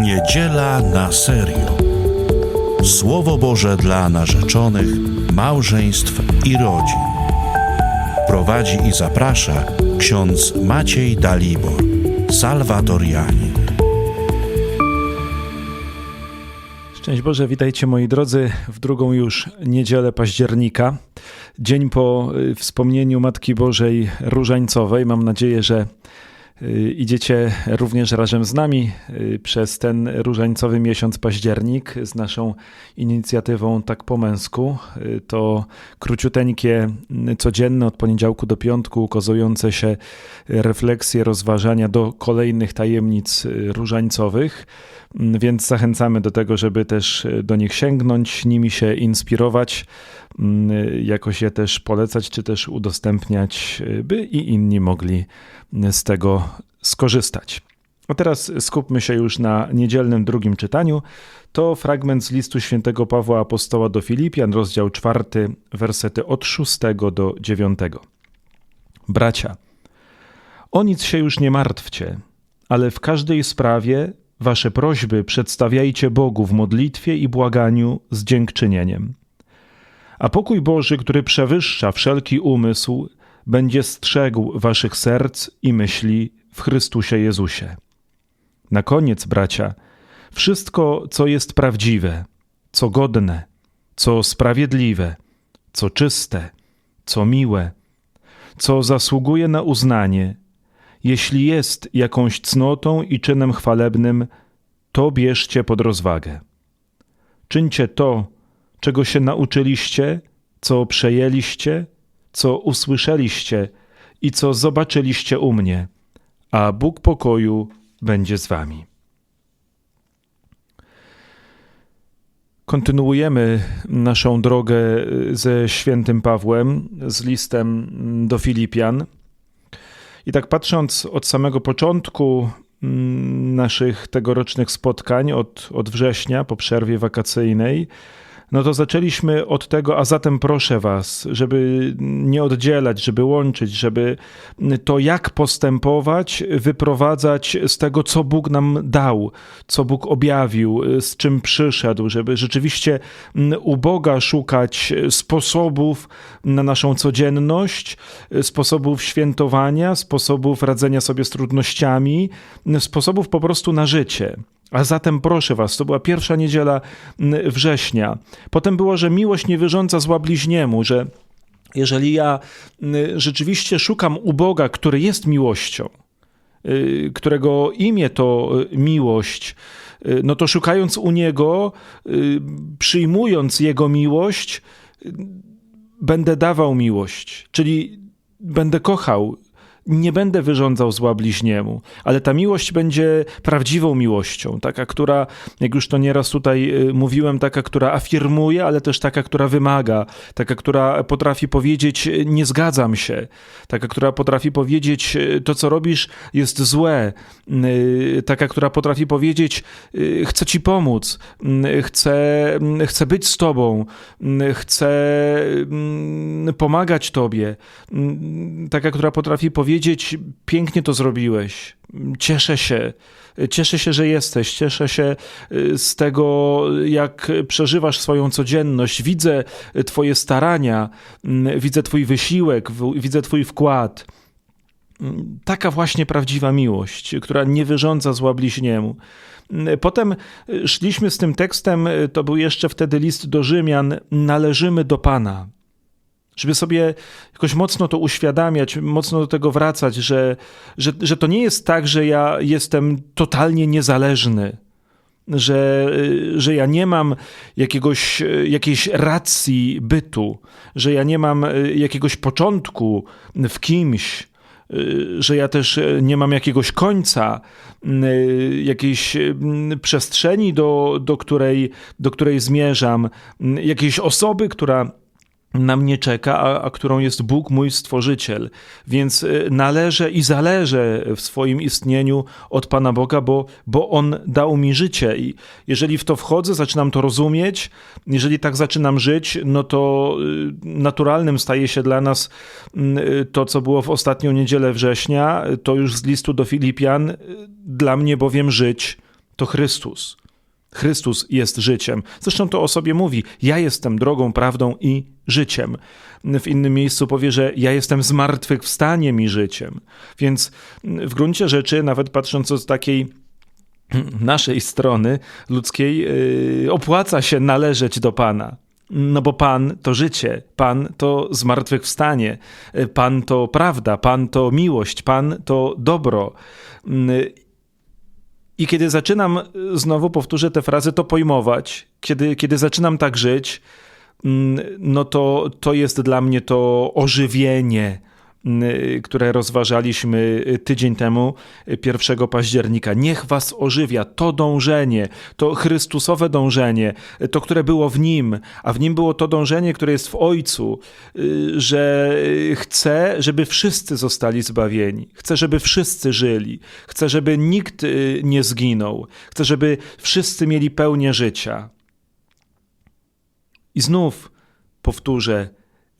Niedziela na serio. Słowo Boże dla narzeczonych, małżeństw i rodzin. Prowadzi i zaprasza ksiądz Maciej Dalibor, salwatorianin. Szczęść Boże, witajcie moi drodzy w drugą już niedzielę października. Dzień po y, wspomnieniu Matki Bożej Różańcowej. Mam nadzieję, że idziecie również razem z nami y, przez ten różańcowy miesiąc październik z naszą inicjatywą Tak po męsku. To króciuteńkie, codzienne od poniedziałku do piątku ukazujące się refleksje, rozważania do kolejnych tajemnic różańcowych. Więc zachęcamy do tego, żeby też do nich sięgnąć, nimi się inspirować, jakoś je też polecać, czy też udostępniać, by i inni mogli z tego skorzystać. A teraz skupmy się już na niedzielnym drugim czytaniu. To fragment z listu świętego Pawła Apostoła do Filipian, rozdział 4, wersety od 6 do 9. Bracia, o nic się już nie martwcie, ale w każdej sprawie Wasze prośby przedstawiajcie Bogu w modlitwie i błaganiu z dziękczynieniem. A pokój Boży, który przewyższa wszelki umysł, będzie strzegł Waszych serc i myśli w Chrystusie Jezusie. Na koniec, bracia, wszystko, co jest prawdziwe, co godne, co sprawiedliwe, co czyste, co miłe, co zasługuje na uznanie, jeśli jest jakąś cnotą i czynem chwalebnym, to bierzcie pod rozwagę. Czyńcie to, czego się nauczyliście, co przejęliście, co usłyszeliście i co zobaczyliście u mnie, a Bóg pokoju będzie z wami. Kontynuujemy naszą drogę ze świętym Pawłem, z listem do Filipian. I tak patrząc od samego początku mm, naszych tegorocznych spotkań, od, od września po przerwie wakacyjnej, no to zaczęliśmy od tego, a zatem proszę Was, żeby nie oddzielać, żeby łączyć, żeby to, jak postępować, wyprowadzać z tego, co Bóg nam dał, co Bóg objawił, z czym przyszedł, żeby rzeczywiście u Boga szukać sposobów na naszą codzienność, sposobów świętowania, sposobów radzenia sobie z trudnościami, sposobów po prostu na życie. A zatem proszę was, to była pierwsza niedziela września. Potem było, że miłość nie wyrządza zła bliźniemu, że jeżeli ja rzeczywiście szukam u Boga, który jest miłością, y, którego imię to y, miłość, y, no to szukając u Niego, przyjmując Jego miłość, będę dawał miłość, czyli będę kochał, nie będę wyrządzał zła bliźniemu, ale ta miłość będzie prawdziwą miłością, taka, która, jak już to nieraz tutaj y, mówiłem, taka, która afirmuje, ale też taka, która wymaga, taka, która potrafi powiedzieć, y, nie zgadzam się, taka, która potrafi powiedzieć, y, to co robisz jest złe, taka, która potrafi powiedzieć, chcę ci pomóc, chcę, chcę być z tobą, chcę pomagać tobie, taka, która potrafi powiedzieć, powiedzieć: Pięknie to zrobiłeś, cieszę się, cieszę się, że jesteś, cieszę się y, z tego, jak przeżywasz swoją codzienność. Widzę Twoje starania, mm, widzę Twój wysiłek, widzę Twój wkład. Mm, taka właśnie prawdziwa miłość, która nie wyrządza zła bliźniemu. Mm, potem szliśmy z tym tekstem, to był jeszcze wtedy list do Rzymian, należymy do Pana żeby sobie jakoś mocno to uświadamiać, mocno do tego wracać, że, że, że to nie jest tak, że ja jestem totalnie niezależny, że, że ja nie mam jakiegoś, jakiejś racji bytu, że ja nie mam jakiegoś początku w kimś, że ja też nie mam jakiegoś końca, jakiejś przestrzeni, do, do, której, do której zmierzam, jakiejś osoby, która na mnie czeka, a, a, którą jest Bóg, mój stworzyciel. Więc y, należę i zależę w swoim istnieniu od Pana Boga, bo, bo On dał mi życie. I jeżeli w to wchodzę, zaczynam to rozumieć, jeżeli tak zaczynam żyć, no to y, naturalnym staje się dla nas y, to, co było w ostatnią niedzielę września, to już z listu do Filipian, dla mnie bowiem żyć to Chrystus. Chrystus jest życiem. Zresztą to o sobie mówi: Ja jestem drogą, prawdą i życiem. W innym miejscu powie, że ja jestem zmartwychwstaniem i życiem. Więc w gruncie rzeczy, nawet patrząc z takiej naszej strony ludzkiej, yy, opłaca się należeć do Pana. No bo Pan to życie, Pan to zmartwychwstanie, Pan to prawda, Pan to miłość, Pan to dobro. I kiedy zaczynam, znowu powtórzę tę frazę, to pojmować, kiedy, kiedy zaczynam tak żyć, no to, to jest dla mnie to ożywienie, które rozważaliśmy tydzień temu, 1 października. Niech was ożywia to dążenie, to Chrystusowe dążenie, to, które było w Nim, a w Nim było to dążenie, które jest w Ojcu, że chce, żeby wszyscy zostali zbawieni, chce, żeby wszyscy żyli, chce, żeby nikt nie zginął, chce, żeby wszyscy mieli pełnię życia. I znów powtórzę,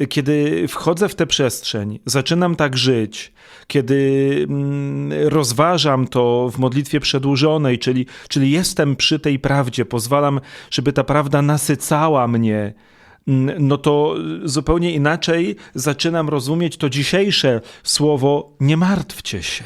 kiedy wchodzę w tę przestrzeń, zaczynam tak żyć, kiedy mm, rozważam to w modlitwie przedłużonej, czyli, czyli jestem przy tej prawdzie, pozwalam, żeby ta prawda nasycała mnie, mm, no to zupełnie inaczej zaczynam rozumieć to dzisiejsze słowo: nie martwcie się.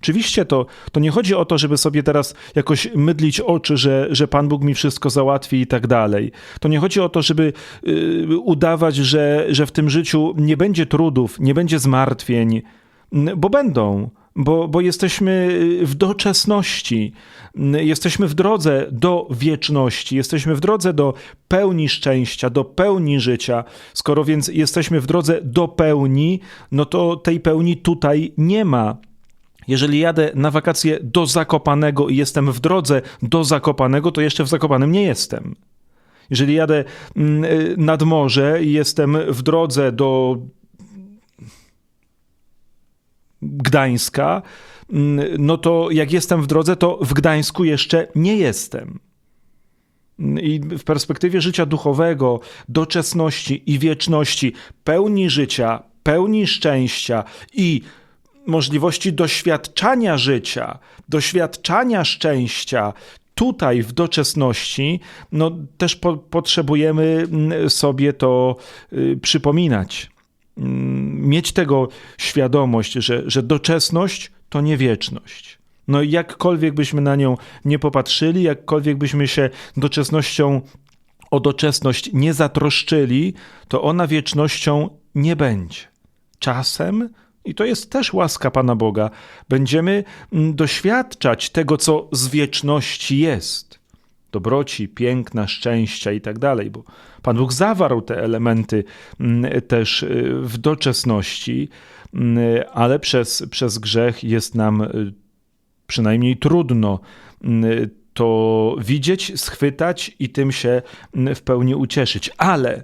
Oczywiście to, to nie chodzi o to, żeby sobie teraz jakoś mydlić oczy, że, że Pan Bóg mi wszystko załatwi i tak dalej. To nie chodzi o to, żeby y, udawać, że, że w tym życiu nie będzie trudów, nie będzie zmartwień, bo będą. Bo, bo jesteśmy w doczesności, jesteśmy w drodze do wieczności, jesteśmy w drodze do pełni szczęścia, do pełni życia. Skoro więc jesteśmy w drodze do pełni, no to tej pełni tutaj nie ma. Jeżeli jadę na wakacje do Zakopanego i jestem w drodze do Zakopanego, to jeszcze w Zakopanem nie jestem. Jeżeli jadę nad morze i jestem w drodze do Gdańska, no to jak jestem w drodze, to w Gdańsku jeszcze nie jestem. I w perspektywie życia duchowego, doczesności i wieczności, pełni życia, pełni szczęścia i możliwości doświadczania życia, doświadczania szczęścia tutaj w doczesności, no też po, potrzebujemy sobie to y, przypominać. Mieć tego świadomość, że, że doczesność to nie wieczność. No jakkolwiek byśmy na nią nie popatrzyli, jakkolwiek byśmy się doczesnością o doczesność nie zatroszczyli, to ona wiecznością nie będzie. Czasem i to jest też łaska Pana Boga. Będziemy mm, doświadczać tego, co z wieczności jest. Dobroci, piękna, szczęścia i tak dalej, bo Pan Bóg zawarł te elementy mm, też y, w doczesności, mm, ale przez, przez grzech jest nam y, przynajmniej trudno to widzieć, schwytać i tym się w pełni ucieszyć. Ale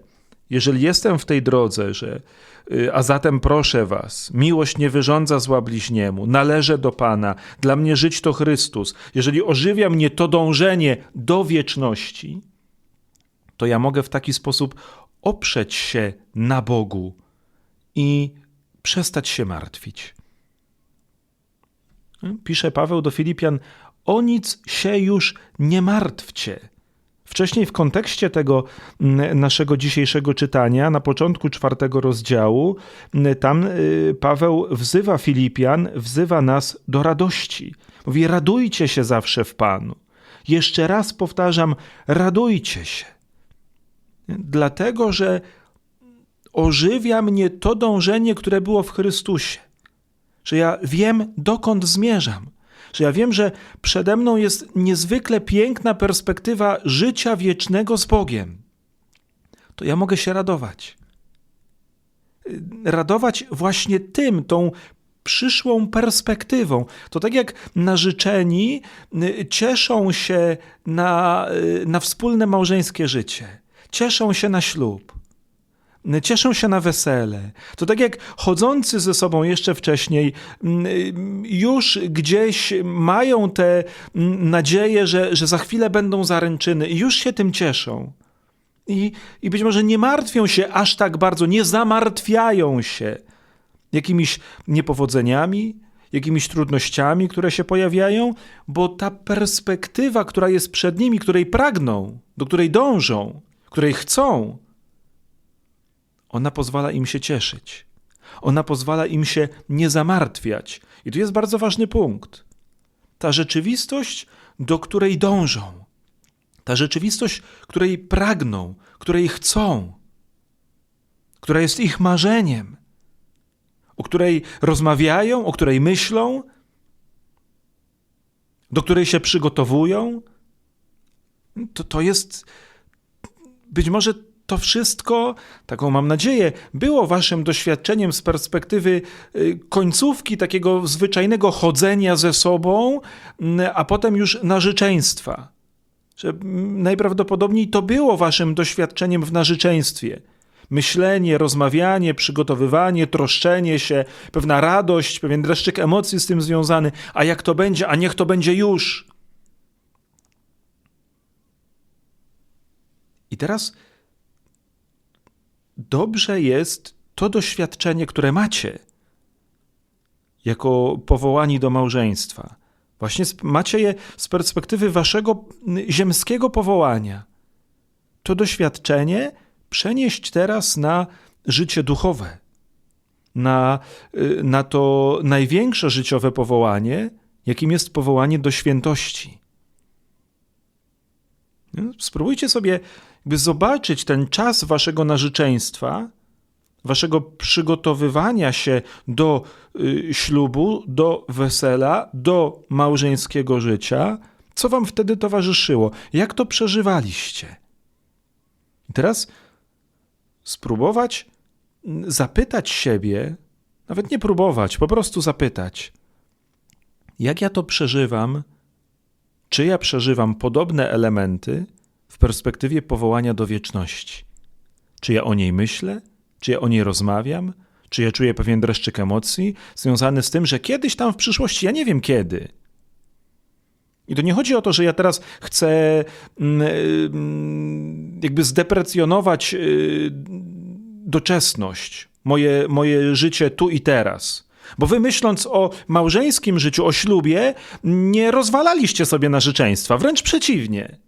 jeżeli jestem w tej drodze, że Y, a zatem proszę was, miłość nie wyrządza zła bliźniemu, należę do Pana, dla mnie żyć to Chrystus. Jeżeli ożywia mnie to dążenie do wieczności, to ja mogę w taki sposób oprzeć się na Bogu i przestać się martwić. Pisze Paweł do Filipian: O nic się już nie martwcie. Wcześniej w kontekście tego mm, naszego dzisiejszego czytania, na początku czwartego rozdziału, mm, tam y, Paweł wzywa Filipian, wzywa nas do radości. Mówi: radujcie się zawsze w Panu. Jeszcze raz powtarzam: radujcie się. Dlatego, że ożywia mnie to dążenie, które było w Chrystusie. Że ja wiem, dokąd zmierzam że ja wiem, że przede mną jest niezwykle piękna perspektywa życia wiecznego z Bogiem, to ja mogę się radować. Radować właśnie tym, tą przyszłą perspektywą. To tak jak narzeczeni y, cieszą się na, y, na wspólne małżeńskie życie, cieszą się na ślub cieszą się na wesele. To tak jak chodzący ze sobą jeszcze wcześniej, już gdzieś mają tę mm, nadzieję, że, że za chwilę będą zaręczyny i już się tym cieszą. I, I być może nie martwią się aż tak bardzo, nie zamartwiają się jakimiś niepowodzeniami, jakimiś trudnościami, które się pojawiają, bo ta perspektywa, która jest przed nimi, której pragną, do której dążą, której chcą, ona pozwala im się cieszyć. Ona pozwala im się nie zamartwiać. I tu jest bardzo ważny punkt. Ta rzeczywistość, do której dążą, ta rzeczywistość, której pragną, której chcą, która jest ich marzeniem, o której rozmawiają, o której myślą, do której się przygotowują, to, to jest być może to wszystko, taką mam nadzieję, było waszym doświadczeniem z perspektywy y, końcówki takiego zwyczajnego chodzenia ze sobą, a potem już narzeczeństwa. Że najprawdopodobniej to było waszym doświadczeniem w narzeczeństwie. Myślenie, rozmawianie, przygotowywanie, troszczenie się, pewna radość, pewien dreszczyk emocji z tym związany. A jak to będzie? A niech to będzie już. I teraz dobrze jest to doświadczenie, które macie jako powołani do małżeństwa. Właśnie macie je z perspektywy waszego ziemskiego powołania. To doświadczenie przenieść teraz na życie duchowe, na, y, na to największe życiowe powołanie, jakim jest powołanie do świętości. Spróbujcie sobie by zobaczyć ten czas waszego narzeczeństwa, waszego przygotowywania się do y, ślubu, do wesela, do małżeńskiego życia, co wam wtedy towarzyszyło, jak to przeżywaliście. I teraz spróbować mm, zapytać siebie, nawet nie próbować, po prostu zapytać, jak ja to przeżywam, czy ja przeżywam podobne elementy w perspektywie powołania do wieczności. Czy ja o niej myślę? Czy ja o niej rozmawiam? Czy ja czuję pewien dreszczyk emocji związany z tym, że kiedyś tam w przyszłości, ja nie wiem kiedy. I to nie chodzi o to, że ja teraz chcę mm, mm, jakby zdeprecjonować y, doczesność, moje, moje życie tu i teraz. Bo wy myśląc o małżeńskim życiu, o ślubie, nie rozwalaliście sobie narzeczeństwa, wręcz przeciwnie.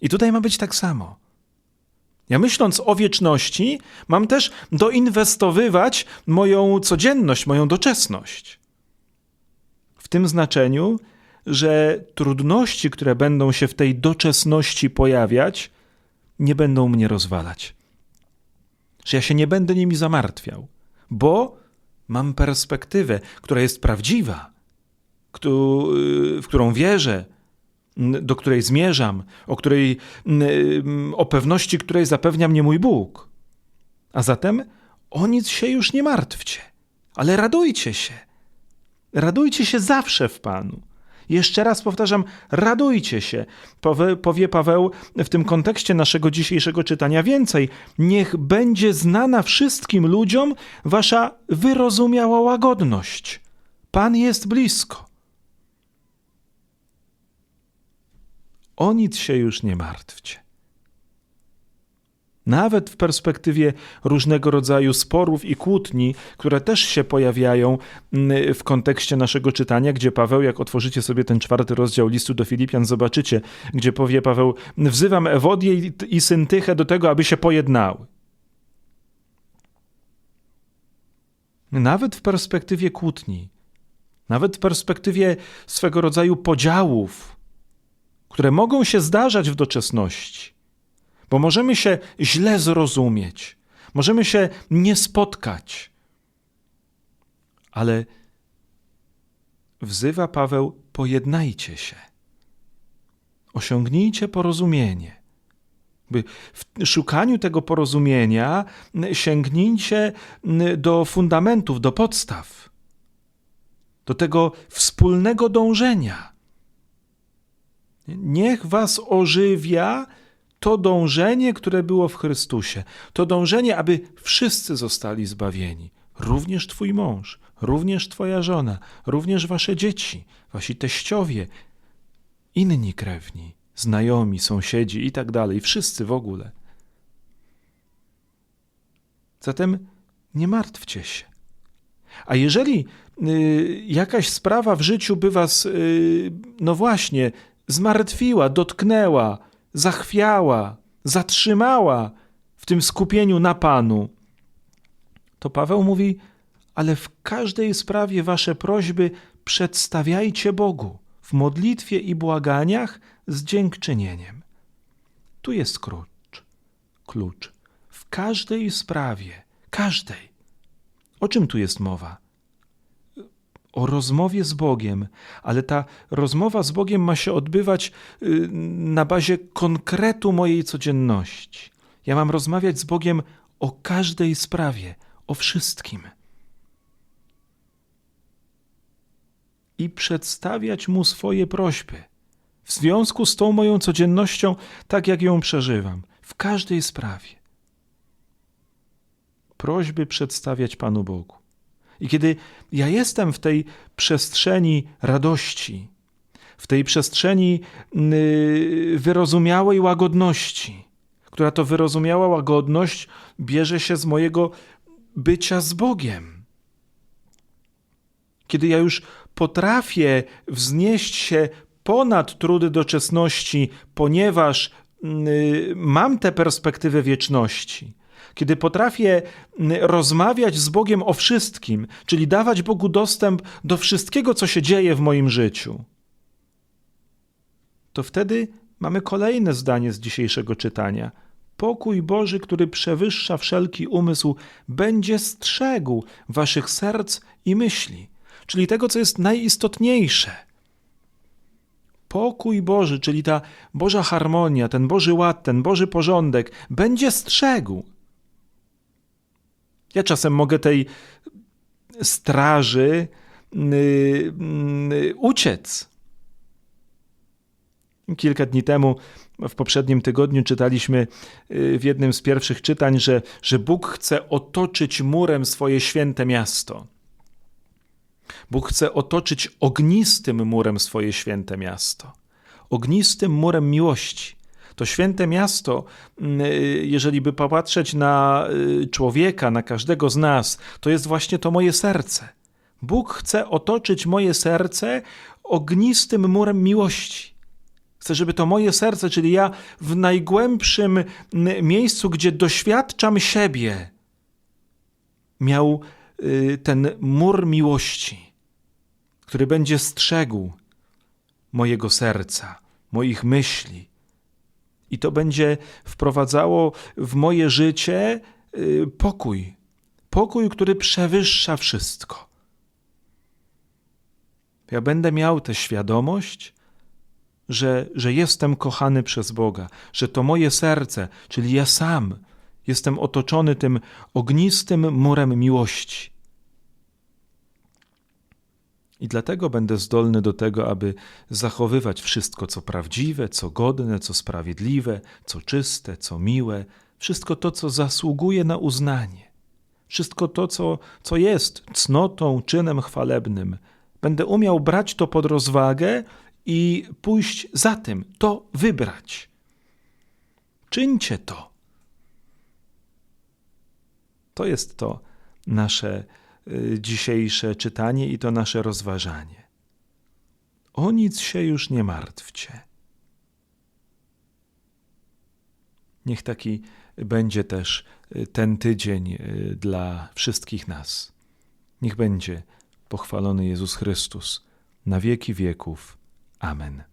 I tutaj ma być tak samo. Ja myśląc o wieczności, mam też doinwestowywać moją codzienność, moją doczesność. W tym znaczeniu, że trudności, które będą się w tej doczesności pojawiać, nie będą mnie rozwalać. Że ja się nie będę nimi zamartwiał, bo mam perspektywę, która jest prawdziwa, w którą wierzę, do której zmierzam, o, której, o pewności której zapewnia mnie mój Bóg. A zatem o nic się już nie martwcie, ale radujcie się. Radujcie się zawsze w Panu. Jeszcze raz powtarzam, radujcie się. Powie, powie Paweł w tym kontekście naszego dzisiejszego czytania więcej. Niech będzie znana wszystkim ludziom wasza wyrozumiała łagodność. Pan jest blisko. O nic się już nie martwcie. Nawet w perspektywie różnego rodzaju sporów i kłótni, które też się pojawiają mm, w kontekście naszego czytania, gdzie Paweł, jak otworzycie sobie ten czwarty rozdział listu do Filipian, zobaczycie, gdzie powie Paweł: Wzywam Ewodię i Syntychę do tego, aby się pojednały. Nawet w perspektywie kłótni, nawet w perspektywie swego rodzaju podziałów, które mogą się zdarzać w doczesności, bo możemy się źle zrozumieć, możemy się nie spotkać. Ale wzywa Paweł: pojednajcie się, osiągnijcie porozumienie. W szukaniu tego porozumienia sięgnijcie do fundamentów, do podstaw, do tego wspólnego dążenia Niech was ożywia to dążenie, które było w Chrystusie. To dążenie, aby wszyscy zostali zbawieni. Również twój mąż, również twoja żona, również wasze dzieci, wasi teściowie, inni krewni, znajomi, sąsiedzi i tak dalej, wszyscy w ogóle. Zatem nie martwcie się. A jeżeli y, jakaś sprawa w życiu by was, y, no właśnie, zmartwiła, dotknęła, zachwiała, zatrzymała w tym skupieniu na Panu, to Paweł mówi, ale w każdej sprawie wasze prośby przedstawiajcie Bogu w modlitwie i błaganiach z dziękczynieniem. Tu jest klucz. Klucz. W każdej sprawie, każdej. O czym tu jest mowa? O rozmowie z Bogiem, ale ta rozmowa z Bogiem ma się odbywać y, na bazie konkretu mojej codzienności. Ja mam rozmawiać z Bogiem o każdej sprawie, o wszystkim. I przedstawiać Mu swoje prośby w związku z tą moją codziennością, tak jak ją przeżywam, w każdej sprawie. Prośby przedstawiać Panu Bogu. I kiedy ja jestem w tej przestrzeni radości, w tej przestrzeni wyrozumiałej łagodności, która to wyrozumiała łagodność bierze się z mojego bycia z Bogiem. Kiedy ja już potrafię wznieść się ponad trudy doczesności, ponieważ mam tę perspektywę wieczności, kiedy potrafię yy, rozmawiać z Bogiem o wszystkim, czyli dawać Bogu dostęp do wszystkiego, co się dzieje w moim życiu, to wtedy mamy kolejne zdanie z dzisiejszego czytania. Pokój Boży, który przewyższa wszelki umysł, będzie strzegł waszych serc i myśli, czyli tego, co jest najistotniejsze. Pokój Boży, czyli ta Boża harmonia, ten Boży ład, ten Boży porządek, będzie strzegł. Ja czasem mogę tej straży yy, yy, uciec. Kilka dni temu, w poprzednim tygodniu, czytaliśmy w jednym z pierwszych czytań, że, że Bóg chce otoczyć murem swoje święte miasto. Bóg chce otoczyć ognistym murem swoje święte miasto. Ognistym murem miłości. To święte miasto, jeżeli by popatrzeć na człowieka, na każdego z nas, to jest właśnie to moje serce. Bóg chce otoczyć moje serce ognistym murem miłości. Chcę, żeby to moje serce, czyli ja w najgłębszym miejscu, gdzie doświadczam siebie, miał ten mur miłości, który będzie strzegł mojego serca, moich myśli. I to będzie wprowadzało w moje życie pokój. Pokój, który przewyższa wszystko. Ja będę miał tę świadomość, że, że jestem kochany przez Boga, że to moje serce, czyli ja sam, jestem otoczony tym ognistym murem miłości. I dlatego będę zdolny do tego, aby zachowywać wszystko, co prawdziwe, co godne, co sprawiedliwe, co czyste, co miłe, wszystko to, co zasługuje na uznanie, wszystko to, co, co jest cnotą, czynem chwalebnym. Będę umiał brać to pod rozwagę i pójść za tym, to wybrać. Czyńcie to. To jest to nasze dzisiejsze czytanie i to nasze rozważanie. O nic się już nie martwcie. Niech taki będzie też ten tydzień dla wszystkich nas. Niech będzie pochwalony Jezus Chrystus na wieki wieków. Amen.